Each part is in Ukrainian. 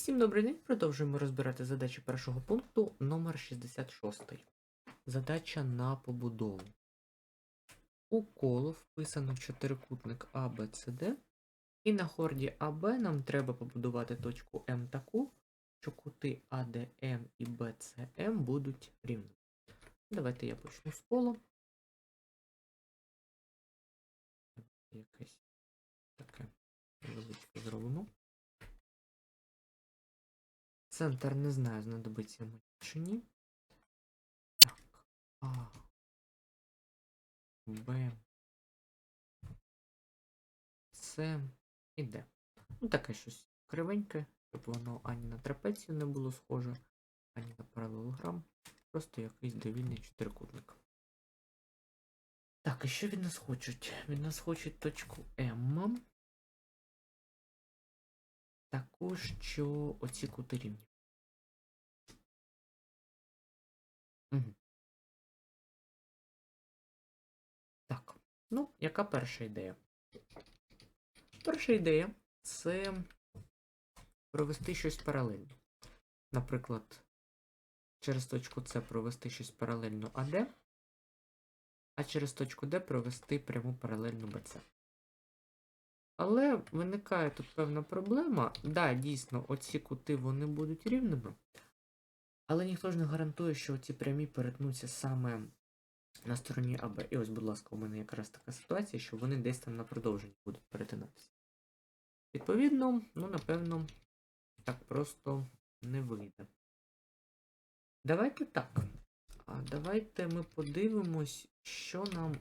Всім добрий день. Продовжуємо розбирати задачі першого пункту номер 66. Задача на побудову. У коло вписано чотирикутник ABCD, і на хорді АБ нам треба побудувати точку М таку, що кути ADM і BCM будуть рівними. Давайте я почну з кола. Якесь таке невеличке зробимо. Центр не знаю, знадобиться мені чи ні. Так. А. Б. С. І Д. Ну, таке щось кривеньке, щоб воно ані на трапецію не було схоже, ані на паралелограм. Просто якийсь довільний чотирикутник. Так, і що від нас хочуть? Від нас хочуть точку М. Таку, що оці кути рівні. Так, ну, яка перша ідея? Перша ідея це провести щось паралельно. Наприклад, через точку С провести щось паралельно АД, а через точку Д провести пряму паралельну БЦ. Але виникає тут певна проблема. Да, дійсно, оці кути вони будуть рівними. Але ніхто ж не гарантує, що ці прямі перетнуться саме на стороні АБ. І ось, будь ласка, у мене якраз така ситуація, що вони десь там на продовженні будуть перетинатися. Відповідно, ну, напевно, так просто не вийде. Давайте так. А давайте ми подивимось, що нам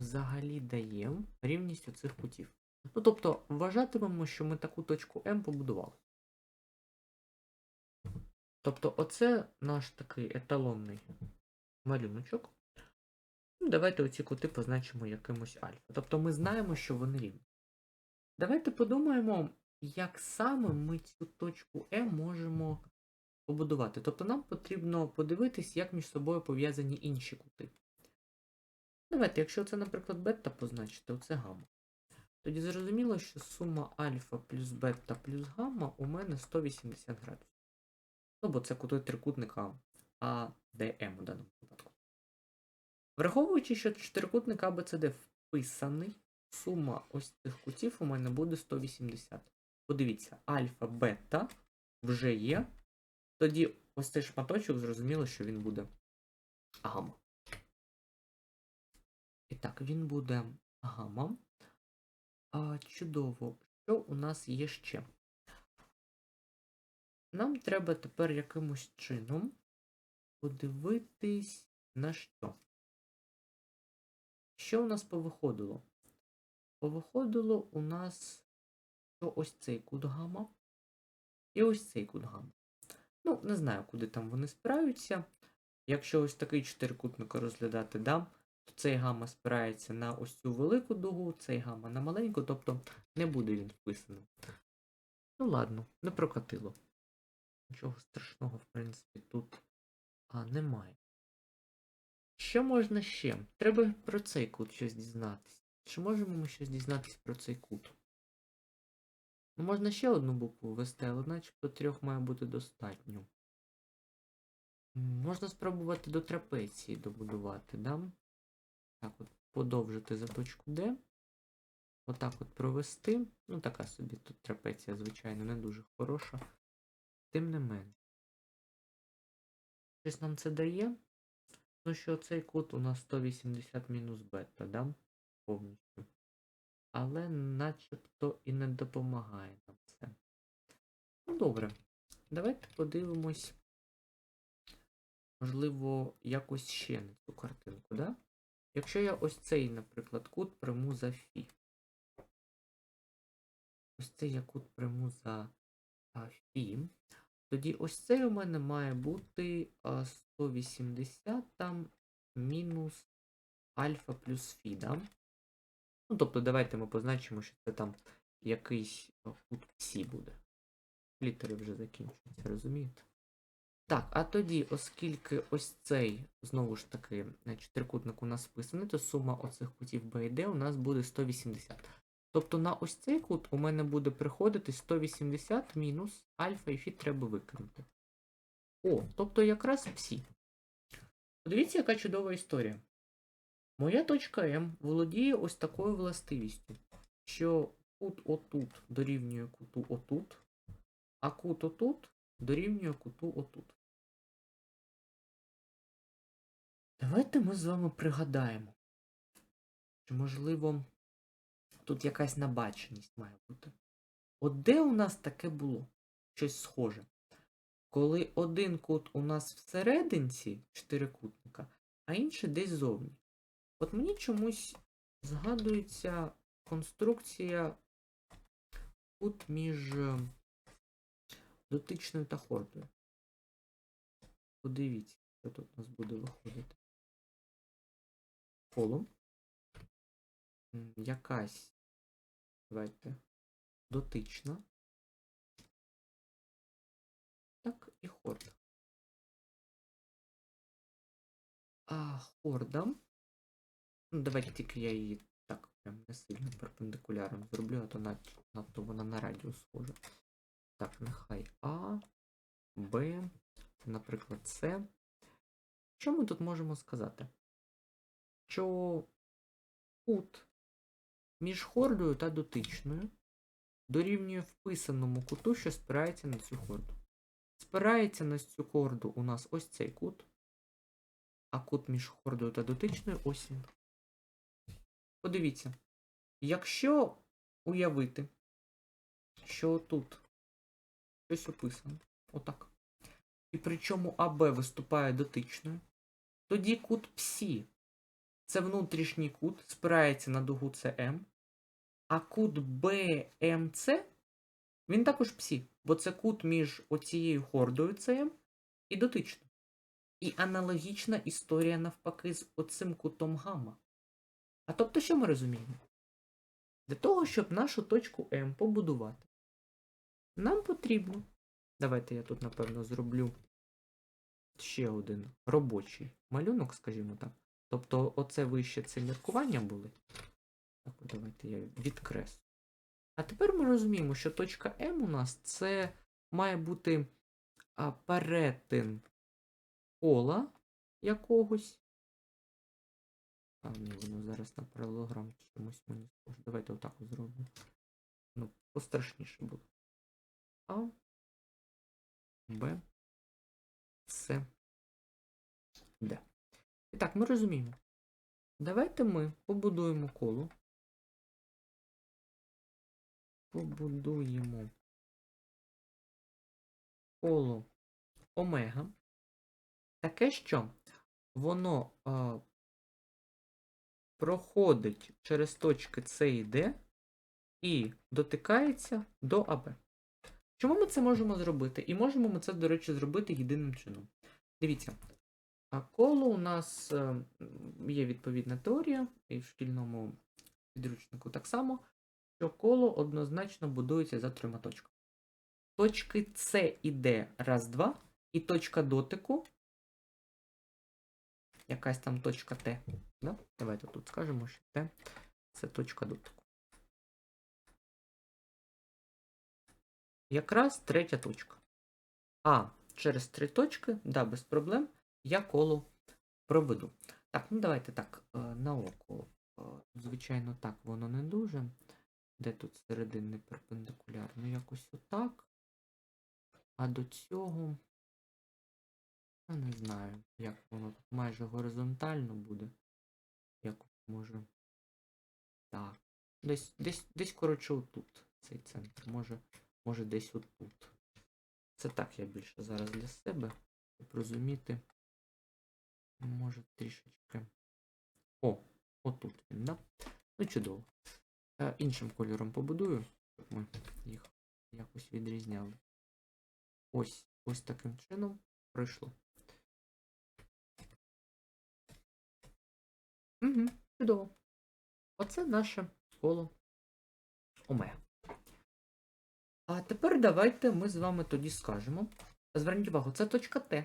взагалі дає рівність оцих кутів. Ну, тобто, вважатимемо, що ми таку точку М побудували. Тобто, оце наш такий еталонний малюночок. Ну, Давайте оці кути позначимо якимось альфа. Тобто ми знаємо, що вони рівні. Давайте подумаємо, як саме ми цю точку М можемо побудувати. Тобто нам потрібно подивитись, як між собою пов'язані інші кути. Давайте, якщо це, наприклад, бета позначити, оце гамма. Тоді зрозуміло, що сума альфа плюс бета плюс гамма у мене 180 градусів. Ну, бо це кути трикутника АДМ у даному випадку. Враховуючи, що чотирикутник АБЦД вписаний, сума ось цих кутів у мене буде 180. Подивіться, альфа, бета вже є. Тоді ось цей шматочок зрозуміло, що він буде гамма. І так, він буде гамма. А, чудово. Що у нас є ще? Нам треба тепер якимось чином подивитись на що. Що у нас повиходило? Повиходило у нас що ось цей кут гамма і ось цей кут гамма. Ну, не знаю, куди там вони спираються. Якщо ось такий чотирикутник розглядати, да, то цей гамма спирається на ось цю велику дугу, цей гамма на маленьку, тобто не буде він вписаним. Ну ладно, не прокатило. Нічого страшного, в принципі, тут а, немає. Що можна ще? Треба про цей кут щось дізнатися. Чи можемо ми щось дізнатися про цей кут? Ну, можна ще одну букву ввести, але начебто трьох має бути достатньо. Можна спробувати до трапеції добудувати, да? Так от, подовжити за точку D. Отак от провести. Ну, така собі тут трапеція, звичайно, не дуже хороша. Тим не менш. Щось нам це дає? Ну, що цей кут у нас 180 мінус бета, да? Повністю. Але начебто і не допомагає нам це. Ну, добре. Давайте подивимось. Можливо, якось ще на цю картинку, да? Якщо я ось цей, наприклад, кут приму за фі. Ось цей я кут приму за фі. Тоді ось цей у мене має бути 180 там мінус альфа плюс фі, да? Ну, тобто, давайте ми позначимо, що це там якийсь кут Сі буде. Літери вже закінчуються, розумієте? Так, а тоді, оскільки ось цей, знову ж таки, е, чотирикутник у нас вписаний, то сума оцих кутів B і D у нас буде 180. Тобто на ось цей кут у мене буде приходити 180 мінус альфа і фі треба викинути. О, тобто якраз псі. Подивіться, яка чудова історія. Моя точка М володіє ось такою властивістю, що кут отут дорівнює куту отут, а кут отут дорівнює куту отут. Давайте ми з вами пригадаємо, чи можливо тут якась набаченість має бути. От де у нас таке було? Щось схоже. Коли один кут у нас всерединці чотирикутника, а інший десь зовні. От мені чомусь згадується конструкція кут між е, дотичною та хордою. Подивіться, що тут у нас буде виходити. Коло. М, Якась. Давайте. Дотична. Так, і хорда. А хорда. Ну, давайте тільки я її так прям не сильно перпендикулярно зроблю, а то над- надто вона на радіус схожа. Так, нехай А, Б, наприклад, С. Що ми тут можемо сказати? Що кут між хордою та дотичною дорівнює вписаному куту, що спирається на цю хорду. Спирається на цю хорду у нас ось цей кут, а кут між хордою та дотичною ось він. Подивіться, якщо уявити, що тут щось описано, отак, і причому АБ виступає дотичною, тоді кут Псі це внутрішній кут, спирається на дугу СМ, а кут БМЦ він також псі, бо це кут між оцією хордою СМ і дотичною. І аналогічна історія навпаки з оцим кутом гамма. А тобто, що ми розуміємо? Для того, щоб нашу точку М побудувати, нам потрібно. Давайте я тут, напевно, зроблю ще один робочий малюнок, скажімо так. Тобто, оце вище це міркування були. Так, давайте я відкреслю. А тепер ми розуміємо, що точка М у нас це має бути а, перетин кола якогось. А, ні, воно зараз на паралелограм чомусь мені схоже. Давайте отак от зробимо. Ну, пострашніше буде. А. Б. С. Д. І так, ми розуміємо. Давайте ми побудуємо коло. Побудуємо коло омега. Таке, що воно а, проходить через точки С і Д і дотикається до АБ. Чому ми це можемо зробити? І можемо ми це, до речі, зробити єдиним чином. Дивіться, а коло у нас е, є відповідна теорія, і в шкільному підручнику так само, що коло однозначно будується за трьома точками. Точки С і Д раз, два, і точка дотику. Якась там точка Т. Да? Давайте тут скажемо, що Т це точка дотику. Якраз третя точка. А через три точки, да, без проблем, я коло проведу. Так, ну давайте так, е, на око. Е, Звичайно, так воно не дуже. Де тут серединний перпендикуляр? Ну, якось отак. А до цього. Я не знаю, як воно тут майже горизонтально буде. Якось може. Так. Десь, десь, десь, коротше, отут цей центр. Може, може десь отут. Це так я більше зараз для себе, щоб розуміти. Може трішечки. О, отут він, да? Ну, чудово. Іншим кольором побудую, щоб ми їх якось відрізняли. Ось, ось таким чином пройшло. Угу, чудово. Оце наше коло омега. А тепер давайте ми з вами тоді скажемо. Зверніть увагу, це точка Т.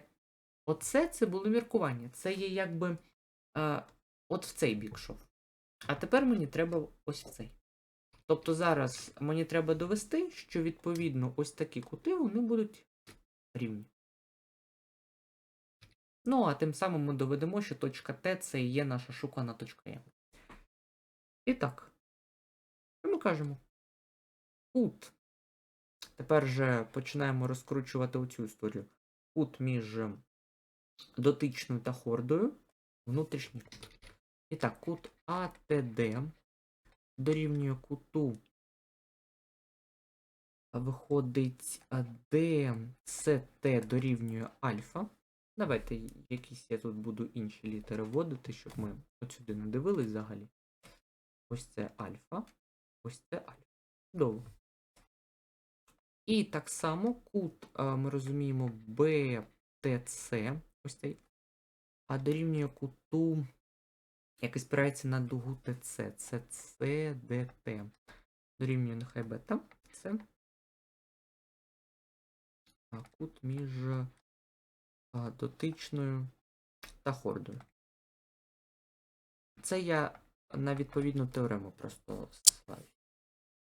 Оце це було міркування. Це є якби е, от в цей бік йшов. А тепер мені треба ось в цей. Тобто зараз мені треба довести, що відповідно ось такі кути вони будуть рівні. Ну, а тим самим ми доведемо, що точка Т це і є наша шукана точка М. І так, що ми кажемо? Кут. Тепер же починаємо розкручувати оцю історію. Кут між дотичною та хордою. Внутрішній кут. І так, кут АТД дорівнює куту. Виходить ДЦТ дорівнює альфа. Давайте якісь я тут буду інші літери вводити, щоб ми от сюди не дивились взагалі. Ось це альфа. Ось це альфа. Чудово. І так само кут, ми розуміємо, BTC, ось цей, а дорівнює куту, який спирається на дугу ТЦ. Це CDT. Дорівнює нехай бета. Це кут між а, дотичною та хордою. Це я на відповідну теорему просто ссилаюсь.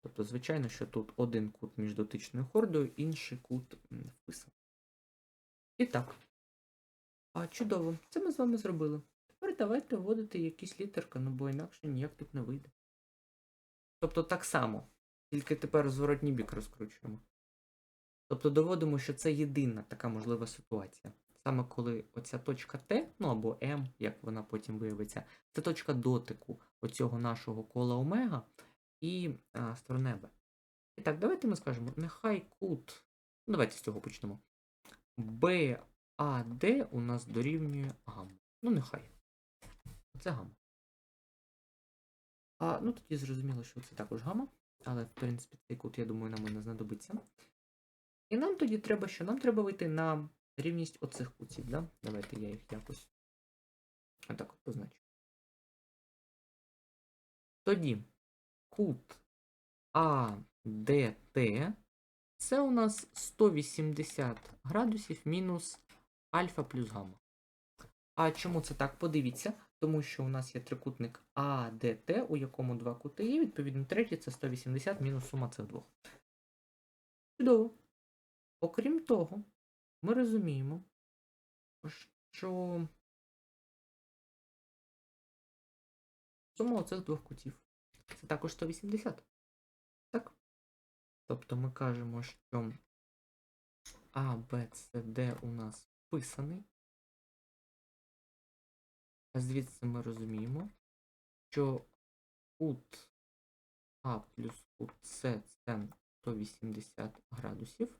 Тобто, звичайно, що тут один кут між дотичною хордою, інший кут вписаний. І так. Чудово, це ми з вами зробили. Давайте вводити якісь літерки, ну бо інакше ніяк тут не вийде. Тобто так само, тільки тепер зворотній бік розкручуємо. Тобто доводимо, що це єдина така можлива ситуація. Саме коли оця точка Т, ну або М, як вона потім виявиться, це точка дотику оцього нашого кола омега і а, сторони Б. І так, давайте ми скажемо, нехай кут. Ну, давайте з цього почнемо. БАД у нас дорівнює гамма. Ну, нехай. Це гамма. А, ну тоді зрозуміло, що це також гамма. Але, в принципі, цей кут, я думаю, нам і не знадобиться. І нам тоді треба що? Нам треба вийти на рівність оцих кутів, да? Давайте я їх якось отак от позначу. Тоді кут АДТ це у нас 180 градусів мінус альфа плюс гамма. А чому це так? Подивіться, тому що у нас є трикутник АДТ, у якому два кути є, відповідно, третій це 180 мінус сума цих двох. Чудово. Окрім того, ми розуміємо, що сума оцих двох кутів це також 180. Так? Тобто ми кажемо, що А, Б, С, Д у нас вписаний. А звідси ми розуміємо, що кут А плюс кут С це 180 градусів.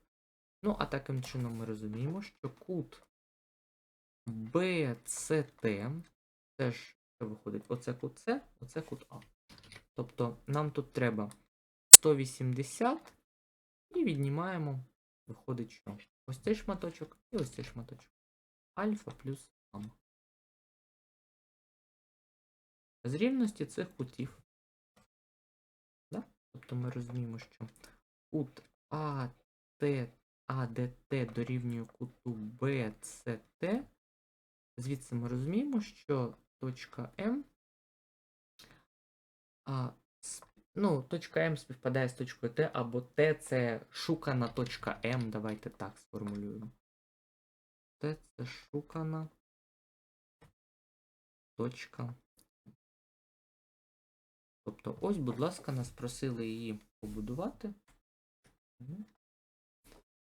Ну, а таким чином ми розуміємо, що кут BCT, теж виходить оце кут С, оце кут А. Тобто нам тут треба 180 і віднімаємо, виходить, що ось цей шматочок і ось цей шматочок. Альфа плюс гамма. З рівності цих кутів. Да? Тобто ми розуміємо, що кут АТ АДТ дорівнює куту BCT. Звідси ми розуміємо, що точка М. А, ну, точка М співпадає з точкою Т, або Т це шукана точка М. Давайте так сформулюємо. Т це шукана точка. Тобто, ось, будь ласка, нас просили її побудувати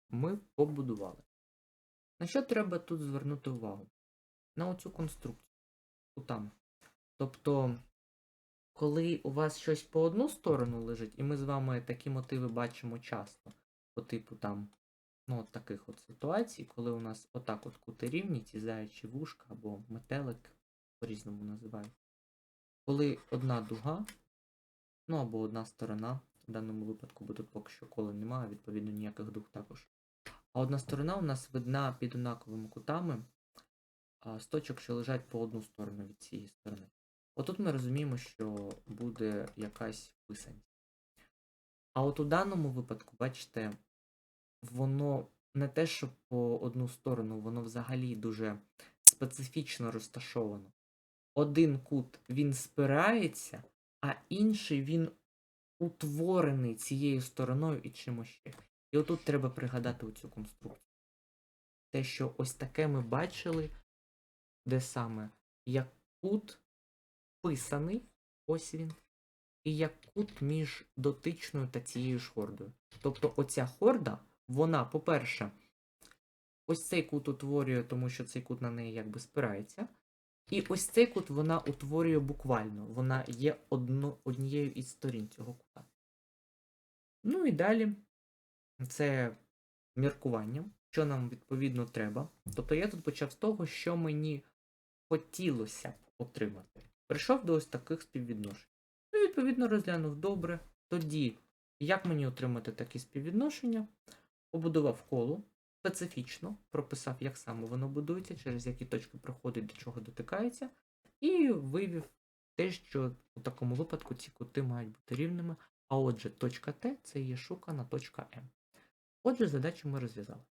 ми побудували. На що треба тут звернути увагу? На оцю конструкцію. Там. Тобто, коли у вас щось по одну сторону лежить, і ми з вами такі мотиви бачимо часто, по типу там, ну, от таких от ситуацій, коли у нас отак от кути рівні, ці заячі вушка або метелик, по-різному називають. Коли одна дуга, ну або одна сторона, в даному випадку, бо тут поки що кола немає, відповідно, ніяких дуг також. А одна сторона у нас видна під однаковими кутами з точок, що лежать по одну сторону від цієї сторони. Отут ми розуміємо, що буде якась писаність. А от у даному випадку, бачите, воно не те, що по одну сторону, воно взагалі дуже специфічно розташовано. Один кут він спирається, а інший він утворений цією стороною і чимось ще. І отут треба пригадати оцю конструкцію. Те, що ось таке ми бачили, де саме як кут писаний, ось він, і як кут між дотичною та цією ж хордою. Тобто оця хорда, вона, по-перше, ось цей кут утворює, тому що цей кут на неї якби спирається. І ось цей кут вона утворює буквально. Вона є одно, однією із сторін цього кута. Ну і далі це міркування, що нам відповідно треба. Тобто я тут почав з того, що мені хотілося б отримати. Прийшов до ось таких співвідношень. Ну, відповідно розглянув добре. Тоді, як мені отримати такі співвідношення, побудував коло, специфічно прописав, як саме воно будується, через які точки проходить, до чого дотикається, і вивів те, що у такому випадку ці кути мають бути рівними. А отже, точка Т це є шукана точка М. Отже, задачу ми розв'язали.